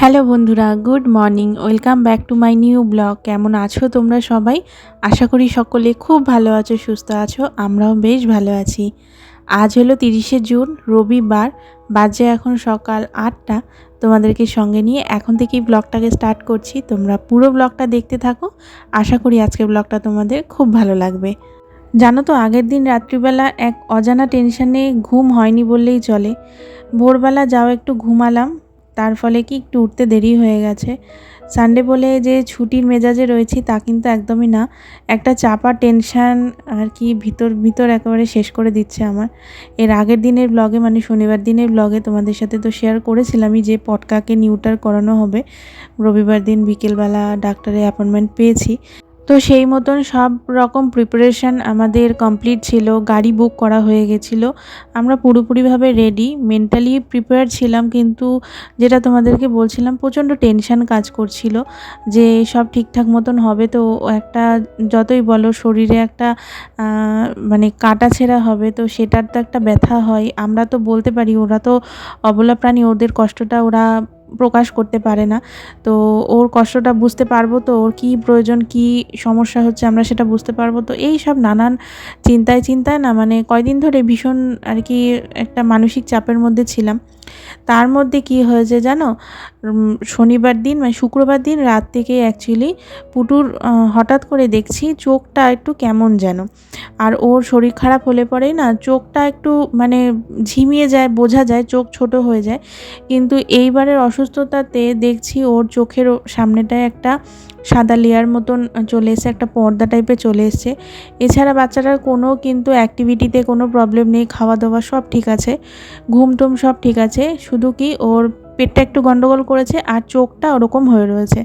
Hello বন্ধুরা, good morning, welcome back to my new blog. কেমন আছো তোমরা সবাই? আশা করি সকলে খুব ভালো আছো, সুস্থ আছো, আমরাও বেশ ভালো আছি। আজ হলো তিরিশে জুন, রবিবার, বাজে এখন সকাল আটটা। তোমাদেরকে সঙ্গে নিয়ে এখন থেকেই ব্লগটাকে স্টার্ট করছি। তোমরা পুরো ব্লগটা দেখতে থাকো। আশা করি আজকের ব্লগটা তোমাদের খুব ভালো লাগবে। জানো তো, আগের দিন রাত্রিবেলা এক অজানা টেনশনে ঘুম হয়নি বললেই চলে। ভোরবেলা যাও একটু ঘুমালাম। তার ফলে কি একটু উঠতে দেরি হয়ে গেছে। সানডে বলে যে ছুটির মেজাজে রয়েছি তা কিন্তু একদমই না। একটা চাপা টেনশান আর কি ভিতর ভিতর একেবারে শেষ করে দিচ্ছে আমার। এর আগের দিনের ব্লগে মানে শনিবার দিনের ব্লগে তোমাদের সাথে তো শেয়ার করেছিলামই যে পটকাকে নিউটার করানো হবে। রবিবার দিন বিকেলবেলা ডাক্তারের অ্যাপয়েন্টমেন্ট পেয়েছি। তো সেই মতন সব রকম প্রিপারেশান আমাদের কমপ্লিট ছিল, গাড়ি বুক করা হয়ে গেছিল। আমরা পুরোপুরিভাবে রেডি মেন্টালি প্রিপেয়ার ছিলাম কিন্তু যেটা তোমাদেরকে বলছিলাম, প্রচণ্ড টেনশান কাজ করছিল যে সব ঠিকঠাক মতন হবে তো একটা যতই বলো শরীরে একটা মানে কাটা ছেঁড়া হবে তো সেটার তো একটা ব্যথা হয়। আমরা তো বলতে পারি ওরা তো অবলা প্রাণী, ওদের কষ্টটা ওরা প্রকাশ করতে পারে না। তো ওর কষ্টটা বুঝতে পারব তো, ওর কী প্রয়োজন, কি সমস্যা হচ্ছে আমরা সেটা বুঝতে পারব। তো এই সব নানান চিন্তায় চিন্তায় না মানে কয়দিন ধরে ভীষণ আর কি একটা মানসিক চাপের মধ্যে ছিলাম। তার মধ্যে কি হয়েছে জানো? শনিবার দিন মানে শুক্রবার দিন রাত থেকে অ্যাকচুয়ালি পুটুর হঠাৎ করে দেখছি চোখটা একটু কেমন যেন। আর ওর শরীর খারাপ হলে পরেই না চোখটা একটু মানে ঝিমিয়ে যায়, বোঝা যায়, চোখ ছোট হয়ে যায়। কিন্তু এইবারের অসুস্থতাতে দেখছি ওর চোখের সামনেটায় একটা সাদা লেয়ার মতন চলে এসছে, একটা পর্দা টাইপে চলে এসছে। এছাড়া বাচ্চাটার কোনো কিন্তু অ্যাক্টিভিটিতে কোনো প্রবলেম নেই খাওয়া দাওয়া সব ঠিক আছে ঘুম টুম সব ঠিক আছে, শুধু কি ওর পেটটা একটু গন্ডগোল করেছে আর চোখটা ওরকম হয়ে রয়েছে।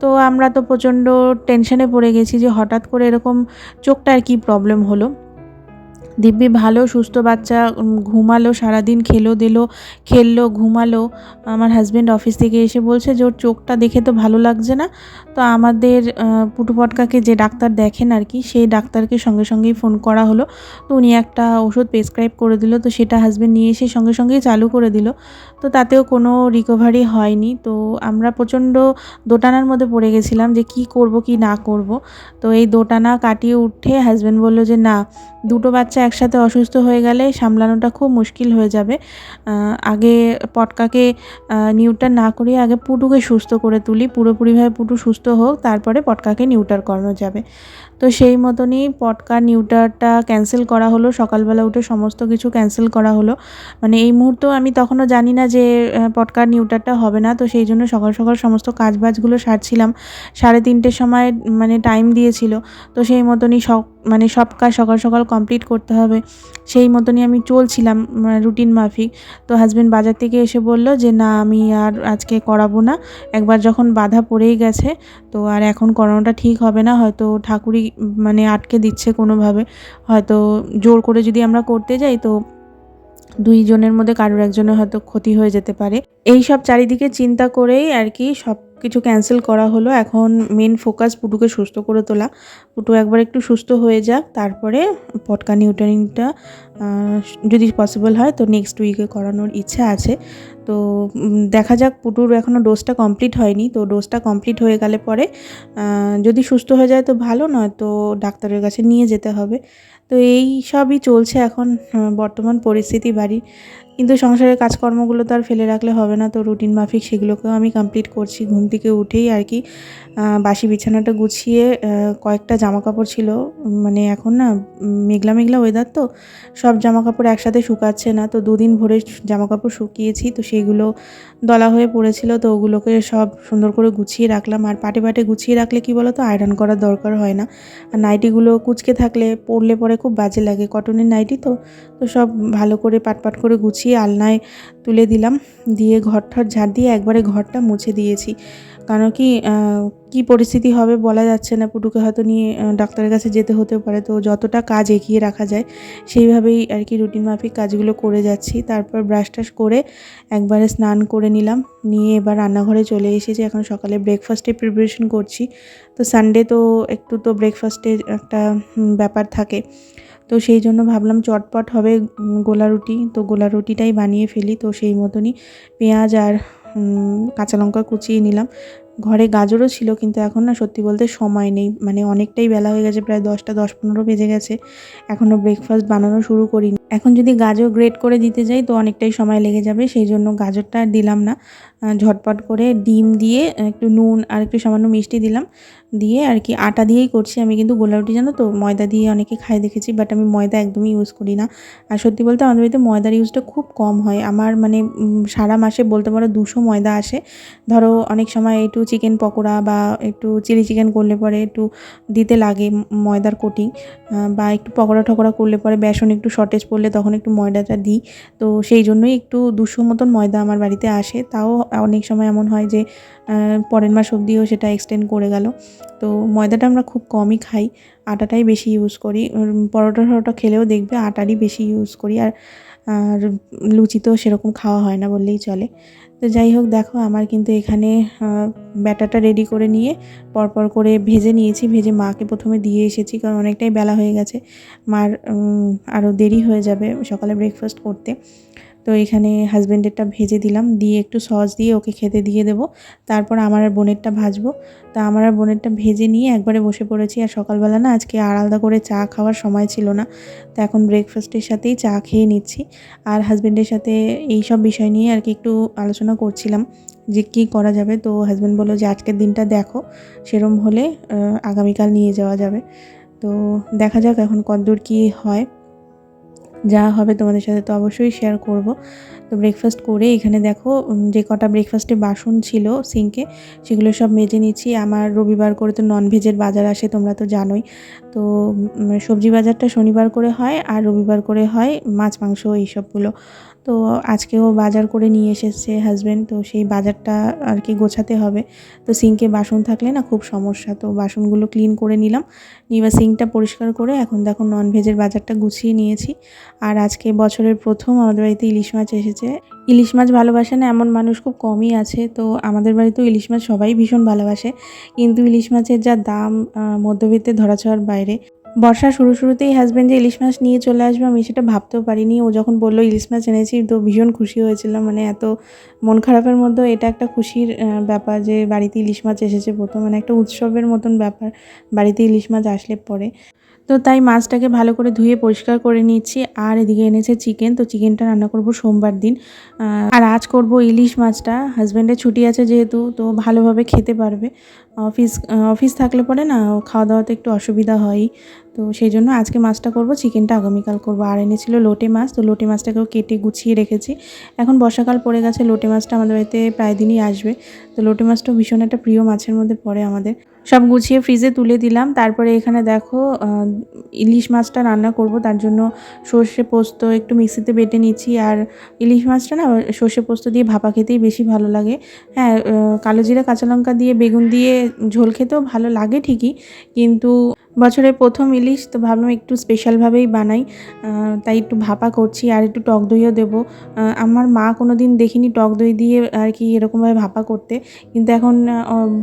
তো আমরা তো প্রচণ্ড টেনশনে পড়ে গেছি যে হঠাৎ করে এরকম চোখটা আর কী প্রবলেম হলো। দিব্যি ভালো, সুস্থ বাচ্চা ঘুমালো, সারাদিন খেলো, দিলো, খেললো, ঘুমালো। আমার হাজব্যান্ড অফিস থেকে এসে বলছে যে, ওর চোখটা দেখে তো ভালো লাগছে না। তো আমাদের পুটু পটকাকে যে ডাক্তার দেখেন আর কি, সেই ডাক্তারকে সঙ্গে সঙ্গেই ফোন করা হলো। তো উনি একটা ওষুধ প্রেসক্রাইব করে দিল, তো সেটা হাজব্যান্ড নিয়ে এসে সঙ্গে সঙ্গেই চালু করে দিল। তো তাতেও কোনো রিকভারি হয়নি। তো আমরা প্রচণ্ড দোটানার মধ্যে পড়ে গেছিলাম যে, কি করব, কি না করব। তো এই দোটানা কাটিয়ে উঠে হাজব্যান্ড বলল যে, না, দুটো বাচ্চা একসাথে অসুস্থ হয়ে গেলে সামলানোটা খুব মুশকিল হয়ে যাবে। আগে পটকাকে নিউটার না করে আগে পুটুকে সুস্থ করে তুলি। পুরোপুরিভাবে পুটু সুস্থ হোক, তারপরে পটকাকে নিউটার করানো যাবে। তো সেই মতনই পটকার নিউটারটা ক্যান্সেল করা হলো। সকালবেলা উঠে সমস্ত কিছু ক্যান্সেল করা হলো। মানে এই মুহূর্তেও আমি তখনও জানি না যে পটকার নিউটারটা হবে না। তো সেই জন্য সকাল সকাল সমস্ত কাজবাজগুলো সারছিলাম। সাড়ে তিনটের সময় মানে টাইম দিয়েছিল। তো সেই মতনই সব মানে সব কাজ সকাল সকাল কমপ্লিট করতে হবে। সেই মতনই আমি চলছিলাম রুটিন মাফিক। তো হাজব্যান্ড বাজার থেকে এসে বলল যে, না, আমি আর আজকে করাবো না। একবার যখন বাধা পড়েই গেছে, তো আর এখন করানোটা ঠিক হবে না। হয়তো ঠাকুরই মানে আটকে দিচ্ছে কোনোভাবে। হয়তো জোর করে যদি আমরা করতে যাই তো দুইজনের মধ্যে কারোর একজনের হয়তো ক্ষতি হয়ে যেতে পারে। এই সব চারিদিকে চিন্তা করেই আর কি সব কিছু ক্যান্সেল করা হলো। এখন মেন ফোকাস পুটুকে সুস্থ করে তোলা। পুটু একবার একটু সুস্থ হয়ে যাক, তারপরে পটকা নিউটারিংটা যদি পসিবল হয় তো নেক্সট উইকে করানোর ইচ্ছা আছে। তো দেখা যাক, পুটুর এখনও ডোজটা কমপ্লিট হয়নি। তো ডোজটা কমপ্লিট হয়ে গেলে পরে যদি সুস্থ হয়ে যায় তো ভালো, নয় তো ডাক্তারের কাছে নিয়ে যেতে হবে। তো এই সবই চলছে এখন বর্তমান পরিস্থিতি বাড়ি কিন্তু সংসারের কাজকর্মগুলো তো আর ফেলে রাখলে হবে না। তো রুটিন মাফিক সেগুলোকেও আমি কমপ্লিট করছি। ঘুম থেকে উঠেই আর কি বাসি বিছানাটা গুছিয়ে কয়েকটা জামা কাপড় ছিল। মানে এখন না মেঘলা মেঘলা ওয়েদার তো, সব জামা কাপড় একসাথে শুকাচ্ছে না। তো দুদিন ভরে জামা কাপড় শুকিয়েছি, তো সেইগুলো দলা হয়ে পড়েছিল। তো ওগুলোকে সব সুন্দর করে গুছিয়ে রাখলাম। আর পাটে পাটে গুছিয়ে রাখলে কি বলো তো আয়রন করার দরকার হয় না। আর নাইটিগুলো কুচকে থাকলে পরলে পরে খুব বাজে লাগে। কটনের নাইটি তো তো সব ভালো করে পাট পাট করে গুছিয়ে আলনায় তুলে দিলাম। দিয়ে ঘর ঠর ঝাড় দিয়ে একবারে ঘরটা মুছে দিয়েছি। কারণ কি কি পরিস্থিতি হবে বলা যাচ্ছে না। পুটুকে হয়তো নিয়ে ডাক্তারের কাছে যেতে হতে পারে। তো যতটা কাজ এগিয়ে রাখা যায়, সেইভাবেই আর কি রুটিন মাফিক কাজগুলো করে যাচ্ছি। তারপর ব্রাশ টাশ করে একবারে স্নান করে নিলাম। নিয়ে এবার রান্নাঘরে চলে এসেছি। এখন সকালে ব্রেকফাস্টে প্রিপারেশন করছি। তো সানডে তো একটু তো ব্রেকফাস্টের একটা ব্যাপার থাকে। তো সেই জন্য ভাবলাম চটপট হবে গোলা রুটি। তো গোলা রুটিটাই বানিয়ে ফেলি। তো সেই মতনই পেঁয়াজ আর কাঁচা লঙ্কা কুচিয়ে নিলাম। ঘরে গাজরও ছিল কিন্তু এখন না সত্যি বলতে সময় নেই। মানে অনেকটাই বেলা হয়ে গেছে, প্রায় দশটা, দশ পনেরো বেজে গেছে। এখনও ব্রেকফাস্ট বানানো শুরু করিনি। এখন যদি গাজর গ্রেট করে দিতে যাই, তো অনেকটাই সময় লেগে যাবে, সেই জন্য গাজরটা আর দিলাম না। ঝটপট করে ডিম দিয়ে একটু নুন আর একটু সামান্য মিষ্টি দিলাম। দিয়ে আর কি আটা দিয়েই করছি আমি কিন্তু গোলা রুটি, জানো তো? ময়দা দিয়ে অনেকে খাই দেখেছি বাট আমি ময়দা একদমই ইউজ করি না। আর সত্যি বলতে আমাদের বাড়িতে ময়দার ইউজটা খুব কম হয়। আমার মানে সারা মাসে বলতে পারো দুশো ময়দা আসে। ধরো অনেক সময় একটু চিকেন পকোড়া বা একটু চিলি চিকেন করলে পরে একটু দিতে লাগে ময়দার কোটিং বা একটু পকোড়া ঠকোড়া করলে পরে বেসন একটু শর্টেজ পড়লে তখন একটু ময়দাটা দিই। তো সেই জন্যই একটু দুশো মতন ময়দা আমার বাড়িতে আসে। তাও অনেক সময় এমন হয় যে পরের মাস অবধিও সেটা এক্সটেন্ড করে গেল। তো ময়দাটা আমরা খুব কমই খাই। আটাটাই বেশি ইউজ করি। পরোটা টরোটা খেলেও দেখবে আটারই বেশি ইউজ করি। আর আর লুচি তো সেরকম খাওয়া হয় না বললেই চলে। তো যাই হোক, দেখো আমার কিন্তু এখানে ব্যাটাটা রেডি করে নিয়ে পরপর করে ভেজে নিয়েছি। ভেজে মাকে প্রথমে দিয়ে এসেছি, কারণ অনেকটাই বেলা হয়ে গেছে। মার আরও দেরি হয়ে যাবে সকালে ব্রেকফাস্ট করতে। তো এখানে হাজব্যান্ডেরটা ভেজে দিলাম। দিয়ে একটু সস দিয়ে ওকে খেতে দিয়ে দেবো। তারপর আমার আর বোনেরটা ভাজবো। তা আমার আর বোনেরটা ভেজে নিয়ে একবারে বসে পড়েছি। আর সকালবেলা না আজকে আর আলাদা করে চা খাওয়ার সময় ছিল না। তো এখন ব্রেকফাস্টের সাথেই চা খেয়ে নিচ্ছি। আর হাজব্যান্ডের সাথে এই সব বিষয় নিয়ে আর কি একটু আলোচনা করছিলাম যে কী করা যাবে। তো হাজব্যান্ড বলল যে আজকের দিনটা দেখো, সেরম হলে আগামীকাল নিয়ে যাওয়া যাবে। তো দেখা যাক এখন কতদূর কী হয়। যা হবে তোমাদের সাথে তো অবশ্যই শেয়ার করব। তো ব্রেকফাস্ট করে এখানে দেখো যে কটা ব্রেকফাস্টে বাসন ছিল সিঙ্কে সেগুলো সব মেজে নিচ্ছি। আমার রবিবার করে তো ননভেজের বাজার আসে, তোমরা তো জানোই। তো সবজি বাজারটা শনিবার করে হয় আর রবিবার করে হয় মাছ, মাংস এইসবগুলো। তো আজকেও বাজার করে নিয়ে এসেছে হাজব্যান্ড তো সেই বাজারটা আর কি গোছাতে হবে। তো সিঙ্কে বাসন থাকলে না খুব সমস্যা, তো বাসনগুলো ক্লিন করে নিলাম। এবার সিঙ্কটা পরিষ্কার করে এখন দেখো ননভেজের বাজারটা গুছিয়ে নিয়েছি। আর আজকে বছরের প্রথম আমাদের বাড়িতে ইলিশ মাছ এসেছে। ইলিশ মাছ ভালোবাসে না, এমন মানুষ খুব কমই আছে। তো আমাদের বাড়িতেও ইলিশ মাছ সবাই ভীষণ ভালোবাসে। কিন্তু ইলিশ মাছের যা দাম মধ্যবিত্তে ধরাছোঁয়ার বাইরে। বর্ষা শুরু শুরুতেই হাজব্যান্ড যে ইলিশ মাছ নিয়ে চলে আসবে, আমি সেটা ভাবতেও পারিনি। ও যখন বলল, ইলিশ মাছ এনেছি, তো ভীষণ খুশি হয়েছিলাম। মানে এত মন খারাপের মধ্যেও এটা একটা খুশির ব্যাপার যে বাড়িতে ইলিশ মাছ এসেছে প্রথম। মানে একটা উৎসবের মতন ব্যাপার, বাড়িতে ইলিশ মাছ আসলে পরে। তো তাই মাছটাকে ভালো করে ধুয়ে পরিষ্কার করে নিচ্ছি। আর এদিকে এনেছে চিকেন, তো চিকেনটা রান্না করব সোমবার দিন। আর আজ করব ইলিশ মাছটা। হাজব্যান্ডের ছুটি আছে যেহেতু, তো ভালোভাবে খেতে পারবে। অফিস অফিস থাকলে পরে না খাওয়া দাওয়াতে একটু অসুবিধা হয়ই। তো সেই জন্য আজকে মাছটা করব, চিকেনটা আগামীকাল করব। আর এনেছিল লোটে মাছ, তো লোটে মাছটাকেও কেটে গুছিয়ে রেখেছি। এখন বর্ষাকাল পড়ে গেছে, লোটে মাছটা আমাদের বাড়িতে প্রায় দিনই আসবে। তো লোটে মাছটাও ভীষণ একটা প্রিয় মাছের মধ্যে পড়ে আমাদের। সব গুছিয়ে ফ্রিজে তুলে দিলাম। তারপরে এখানে দেখো ইলিশ মাছটা রান্না করব, তার জন্য সর্ষে পোস্ত একটু মিক্সিতে বেটে নিচ্ছি। আর ইলিশ মাছটা না, সর্ষে পোস্ত দিয়ে ভাপা খেতেই বেশি ভালো লাগে। হ্যাঁ কালো জিরা, কাঁচা লঙ্কা দিয়ে, বেগুন দিয়ে ঝোল খেতেও ভালো লাগে ঠিকই। কিন্তু বছরের প্রথম ইলিশ তো ভাবলাম একটু স্পেশালভাবেই বানাই তাই একটু ভাপা করছি আর একটু টক দইও দেবো। আমার মা কোনো দিন দেখিনি টক দই দিয়ে আর কি এরকমভাবে ভাপা করতে। কিন্তু এখন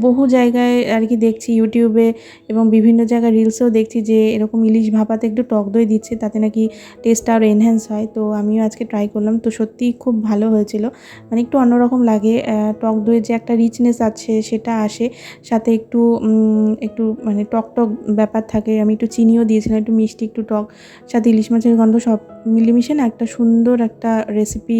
বহু জায়গায় আর কি দেখছি ইউটিউবে এবং বিভিন্ন জায়গায় রিলসেও দেখছি যে এরকম ইলিশ ভাপাতে একটু টক দই দিচ্ছে, তাতে নাকি টেস্টটা আরও এনহ্যান্স হয়। তো আমিও আজকে ট্রাই করলাম, তো সত্যিই খুব ভালো হয়েছিল। মানে একটু অন্যরকম লাগে টক দইয়ের যে একটা রিচনেস আছে সেটা আসে, সাথে একটু একটু মানে টক টক ব্যাপার থাকে, আমি একটু চিনিও দিয়েছিলাম, একটু মিষ্টি, একটু টক। সাথে ইলিশ মাছের গন্ধ সব মিলেমিশে না একটা সুন্দর একটা রেসিপি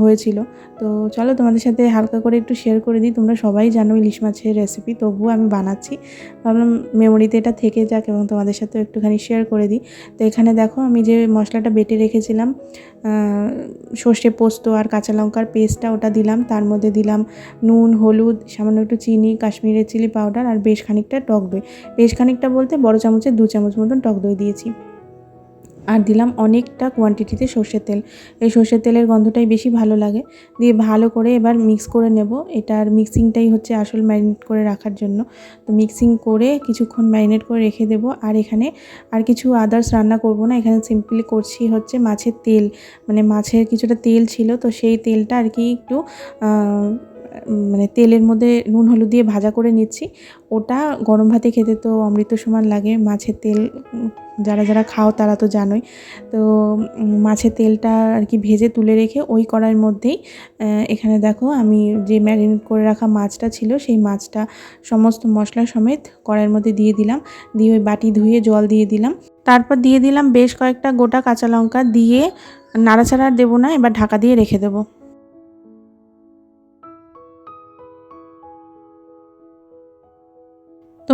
হয়েছিল। তো চলো তোমাদের সাথে হালকা করে একটু শেয়ার করে দিই। তোমরা সবাই জানো ইলিশ মাছের রেসিপি তবুও আমি বানাচ্ছি। ভাবলাম মেমোরিতে এটা থেকে যাক এবং তোমাদের সাথে একটুখানি শেয়ার করে দিই। তো এখানে দেখো, আমি যে মশলাটা বেটে রেখেছিলাম সর্ষে পোস্ত আর কাঁচা লঙ্কার পেস্টটা ওটা দিলাম। তার মধ্যে দিলাম নুন, হলুদ, সামান্য একটু চিনি, কাশ্মীরের চিলি পাউডার আর বেশ খানিকটা টক দই। বেশ খানিকটা বলতে বড় চামচের দু চামচ মতন টক দই দিয়েছি। আর দিলাম অনেকটা কোয়ান্টিটিতে সর্ষের তেল। এই সর্ষের তেলের গন্ধটাই বেশি ভালো লাগে। দিয়ে ভালো করে এবার মিক্স করে নেব। এটার মিক্সিংটাই হচ্ছে আসল ম্যারিনেট করে রাখার জন্য। তো মিক্সিং করে কিছুক্ষণ ম্যারিনেট করে রেখে দেব। আর এখানে আর কিছু আদার্স রান্না করব না। এখানে সিম্পলি করছি হচ্ছে মাছের তেল। মানে মাছের কিছুটা তেল ছিল। তো সেই তেলটা আর কি একটু মানে তেলের মধ্যে নুন, হলুদ দিয়ে ভাজা করে নিচ্ছি। ওটা গরম ভাতে খেতে তো অমৃত সমান লাগে। মাছের তেল, যারা যারা খাও তারা তো জানোই। তো মাছের তেলটা আর কি ভেজে তুলে রেখে ওই কড়াইয়ের মধ্যেই এখানে দেখো আমি যে ম্যারিনেট করে রাখা মাছটা ছিল সেই মাছটা সমস্ত মশলা সমেত কড়াইয়ের মধ্যে দিয়ে দিলাম। দিয়ে ওই বাটি ধুয়ে জল দিয়ে দিলাম। তারপর দিয়ে দিলাম বেশ কয়েকটা গোটা কাঁচা লঙ্কা দিয়ে, নাড়াচাড়া দেবো না, এবার ঢাকা দিয়ে রেখে দেবো।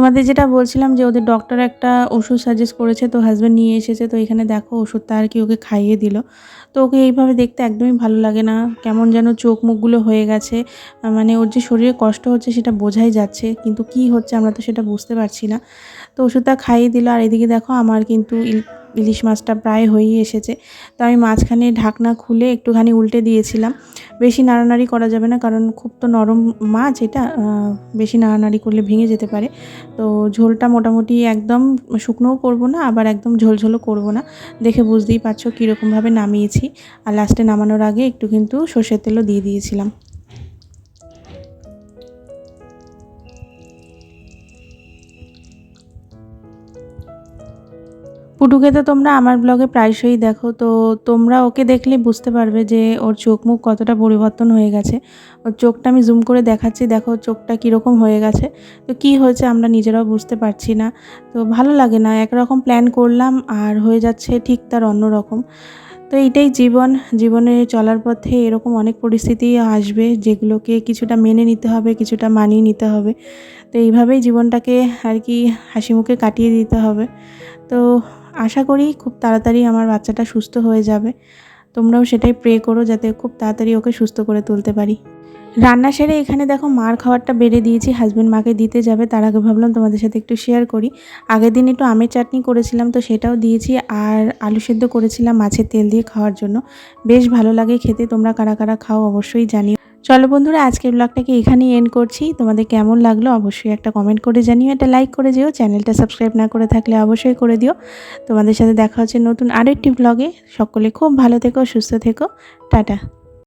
তোমাদের যেটা বলছিলাম যে ওদের ডক্টর একটা ওষুধ সাজেস্ট করেছে, তো হাজব্যান্ড নিয়ে এসেছে, তো এখানে দেখো ওষুধটা আর কি ওকে খাইয়ে দিল। তো ওকে এইভাবে দেখতে একদমই ভালো লাগে না, কেমন যেন চোখ মুখগুলো হয়ে গেছে মানে ওর যে শরীরে কষ্ট হচ্ছে সেটা বোঝাই যাচ্ছে, কিন্তু কি হচ্ছে আমরা তো সেটা বুঝতে পারছি না। তো ওষুধটা খাইয়ে দিল। আর এদিকে দেখো আমার কিন্তু ইল- ইলিশ মাছটা প্রায় হয়েই এসেছে। তো আমি মাঝখানে ঢাকনা খুলে একটুখানি উল্টে দিয়েছিলাম। বেশি নাড়ানাড়ি করা যাবে না, কারণ খুব তো নরম মাছ এটা বেশি নাড়ানাড়ি করলে ভেঙে যেতে পারে। তো ঝোলটা মোটামুটি একদম শুকনোও করব না, আবার একদম ঝোলঝোলও করব না। দেখে বুঝতেই পারছ কীরকমভাবে নামিয়েছি। আর লাস্টে নামানোর আগে একটু কিন্তু সর্ষের তেলও দিয়ে দিয়েছিলাম। পুটুকে তো তোমরা আমার ব্লগে প্রায়শই দেখো, তো তোমরা ওকে দেখলে বুঝতে পারবে যে ওর চোখ মুখ কতটা পরিবর্তন হয়ে গেছে। ওর চোখটা আমি জুম করে দেখাচ্ছি, দেখো চোখটা কীরকম হয়ে গেছে। তো কি হয়েছে আমরা নিজেরাও বুঝতে পারছি না। তো ভালো লাগে না, একরকম প্ল্যান করলাম আর হয়ে যাচ্ছে ঠিক তার অন্য রকম। তো এইটাই জীবন, জীবনে চলার পথে এরকম অনেক পরিস্থিতি আসবে যেগুলোকে কিছুটা মেনে নিতে হবে, কিছুটা মানিয়ে নিতে হবে। তো এইভাবেই জীবনটাকে আর কি হাসি মুখে কাটিয়ে দিতে হবে। তো আশা করি খুব তাড়াতাড়ি আমার বাচ্চাটা সুস্থ হয়ে যাবে। তোমরাও সেটাই প্রে করো যাতে খুব তাড়াতাড়ি ওকে সুস্থ করে তুলতে পারি। রান্না সেরে এখানে দেখো মার খাবারটা বেড়ে দিয়েছি হাজব্যান্ড মাকে দিতে যাবে, তার আগে ভাবলাম তোমাদের সাথে একটু শেয়ার করি। আগের দিন একটু আমের চাটনি করেছিলাম, তো সেটাও দিয়েছি, আর আলু সেদ্ধ করেছিলাম মাছের তেল দিয়ে খাওয়ার জন্য। বেশ ভালো লাগে খেতে, তোমরা কারা কারা খাও অবশ্যই জানিও। চলো বন্ধুরা, আজকের ব্লগটাকে এখানেই এন্ড করছি। তোমাদের কেমন লাগল অবশ্যই একটা কমেন্ট করে জানিও, একটা লাইক করে যেও। চ্যানেলটা সাবস্ক্রাইব না করে থাকলে অবশ্যই করে দিও। তোমাদের সাথে দেখা হচ্ছে নতুন আরেকটি ব্লগে সকলে খুব ভালো থেকো, সুস্থ থেকো। টাটা।